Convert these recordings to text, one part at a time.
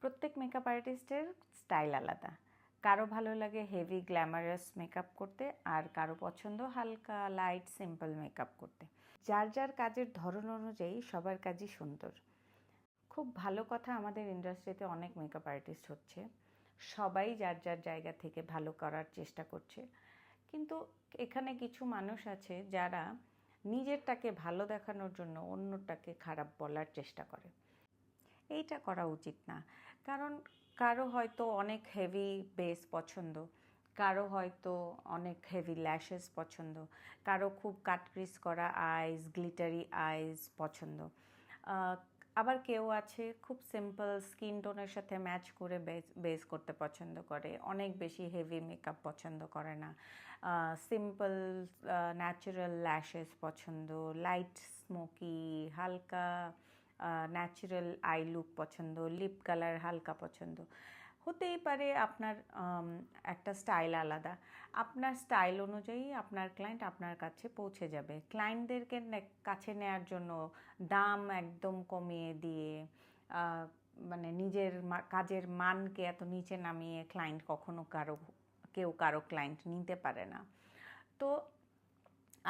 প্রত্যেক মেকআপ আর্টিস্টের স্টাইল আলাদা। কারও ভালো লাগে হেভি গ্ল্যামারাস মেকআপ করতে, আর কারও পছন্দ হালকা লাইট সিম্পল মেকআপ করতে। যার যার কাজের ধরন অনুযায়ী সবার কাজই সুন্দর। খুব ভালো কথা আমাদের ইন্ডাস্ট্রিতে অনেক মেকআপ আর্টিস্ট হচ্ছে। সবাই যার যার জায়গা থেকে ভালো করার চেষ্টা করছে। কিন্তু এখানে কিছু মানুষ আছে যারা নিজেরটাকে ভালো দেখানোর জন্য অন্যটাকে খারাপ বলার চেষ্টা করে। এইটা করা উচিত না। কারণ কারও হয়তো অনেক হেভি বেস পছন্দ, কারও হয়তো অনেক হেভি ল্যাশেস পছন্দ, কারও খুব কাটক্রিস করা আইস গ্লিটারি আইস পছন্দ। আবার কেউ আছে খুব সিম্পল স্কিন টোনের সাথে ম্যাচ করে বেস করতে পছন্দ করে, অনেক বেশি হেভি মেকআপ পছন্দ করে না। সিম্পল ন্যাচারাল ল্যাশেস পছন্দ লাইট স্মোকি হালকা ন্যাচারাল আই লুক পছন্দ লিপ কালার হালকা পছন্দ। হতেই পারে আপনার একটা স্টাইল আলাদা। আপনার স্টাইল অনুযায়ী আপনার ক্লায়েন্ট আপনার কাছে পৌঁছে যাবে। ক্লায়েন্টদেরকে কাছে নেয়ার জন্য দাম একদম কমিয়ে দিয়ে মানে নিজের কাজের মানকে এত নিচে নামিয়ে ক্লায়েন্ট কখনো কারও, কেউ কারও ক্লায়েন্ট নিতে পারে না। তো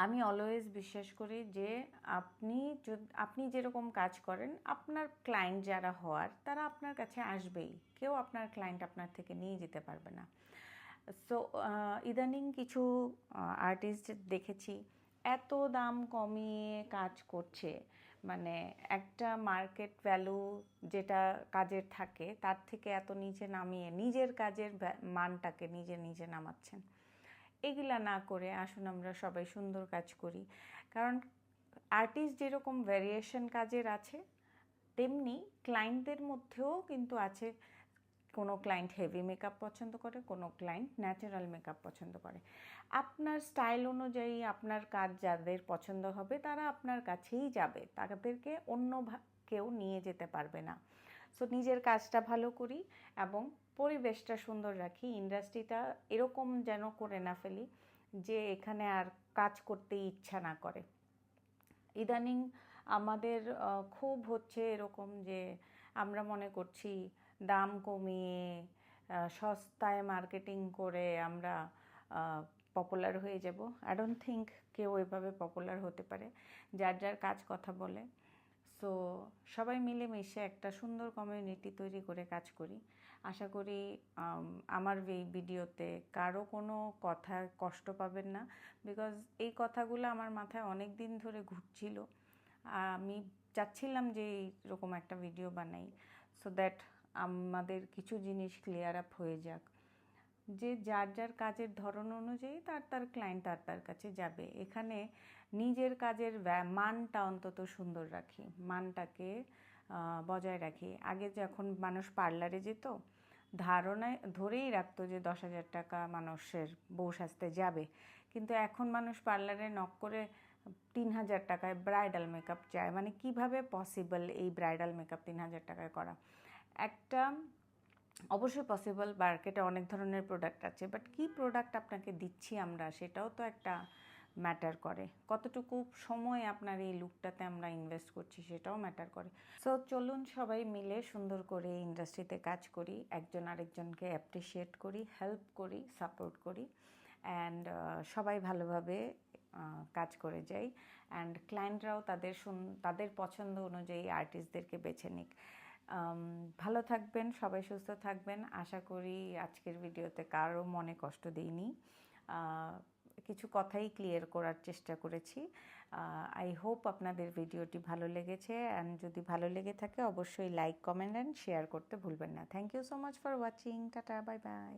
আমি অলওয়েজ বিশ্বাস করি যে আপনি আপনি যেরকম কাজ করেন, আপনার ক্লায়েন্ট যারা হওয়ার, তারা আপনার কাছে আসবেই। কেউ আপনার ক্লায়েন্ট আপনার থেকে নিয়ে যেতে পারবে না। সো ইদানিং কিছু আর্টিস্ট দেখেছি, এত দাম কমিয়ে কাজ করছে। মানে একটা মার্কেট ভ্যালু যেটা কাজের থাকে, তার থেকে এত নিচে নামিয়ে নিজের কাজের মানটাকে নিজে নিজে নামাচ্ছেন। এগুলা না করে আসুন আমরা সবাই সুন্দর কাজ করি। কারণ আর্টিস্ট যেরকম ভ্যারিয়েশন কাজের আছে, তেমনি ক্লায়েন্টদের মধ্যেও কিন্তু আছে কোনো ক্লায়েন্ট হেভি মেকআপ পছন্দ করে, কোনো ক্লায়েন্ট ন্যাচারাল মেকআপ পছন্দ করে। আপনার স্টাইল অনুযায়ী আপনার কাজ যাদের পছন্দ হবে, তারা আপনার কাছেই যাবে। তাদেরকে অন্য কেউ নিয়ে যেতে পারবে না। সো নিজের কাজটা ভালো করি এবং পরিবেশটা সুন্দর রাখি ইন্ডাস্ট্রিটা এরকম যেন করে না ফেলি যে এখানে আর কাজ করতে ইচ্ছা না করে। ইদানিং আমাদের খুব হচ্ছে এরকম যে আমরা মনে করছি দাম কমিয়ে সস্তায় মার্কেটিং করে আমরা পপুলার হয়ে যাব। আই ডোন্ট থিঙ্ক কেউ এভাবে পপুলার হতে পারে। যার যার কাজ কথা বলে। সো সবাই মিলে মিশে একটা সুন্দর কমিউনিটি তৈরি করে কাজ করি। আশা করি আম, আমার এই ভিডিওতে কারও কোনো কথা কষ্ট পাবেন না বিকজ এই কথাগুলো আমার মাথায় অনেক দিন ধরে ঘুরছিল। আমি চাচ্ছিলাম যে এরকম একটা ভিডিও বানাই সো দ্যাট আমাদের কিছু জিনিস ক্লিয়ার আপ হয়ে যাক। যে যার যার কাজের ধরন অনুযায়ী তার তার ক্লায়েন্ট তার তার কাছে যাবে। এখানে নিজের কাজের মানটা অন্তত সুন্দর রাখি। মানটাকে বজায় রাখি। আগে যখন মানুষ পার্লারে যেত, ধারণায় ধরেই রাখতো যে দশ হাজার টাকা মানুষের বউ সাজতে যাবে। কিন্তু এখন মানুষ পার্লারে নক করে তিন হাজার টাকায় ব্রাইডাল মেকআপ চায়। মানে কীভাবে পসিবল এই ব্রাইডাল মেকআপ তিন হাজার টাকায় করা? একটা অবশ্যই পসিবল মার্কেটে অনেক ধরনের প্রোডাক্ট আছে বাট কি প্রোডাক্ট আপনাকে দিচ্ছি আমরা সেটাও তো একটা ম্যাটার করে। কতটুকু সময় আপনার এই লুকটাতে আমরা ইনভেস্ট করছি সেটাও ম্যাটার করে। সো চলুন সবাই মিলে সুন্দর করে ইন্ডাস্ট্রিতে কাজ করি, একজন আরেকজনকে অ্যাপ্রিসিয়েট করি হেল্প করি সাপোর্ট করি অ্যান্ড সবাই ভালোভাবে কাজ করে যাই অ্যান্ড ক্লায়েন্টরাও তাদের তাদের পছন্দ অনুযায়ী আর্টিস্টদেরকে বেছে নিক। ভালো থাকবেন, সবাই সুস্থ থাকবেন। আশা করি আজকের ভিডিওতে কারও মনে কষ্ট দিইনি। কিছু কথাই ক্লিয়ার করার চেষ্টা করেছি। আই হোপ আপনাদের ভিডিওটি ভালো লেগেছে অ্যান্ড যদি ভালো লেগে থাকে অবশ্যই লাইক কমেন্ট অ্যান্ড শেয়ার করতে ভুলবেন না। Thank you so much for watching tata bye bye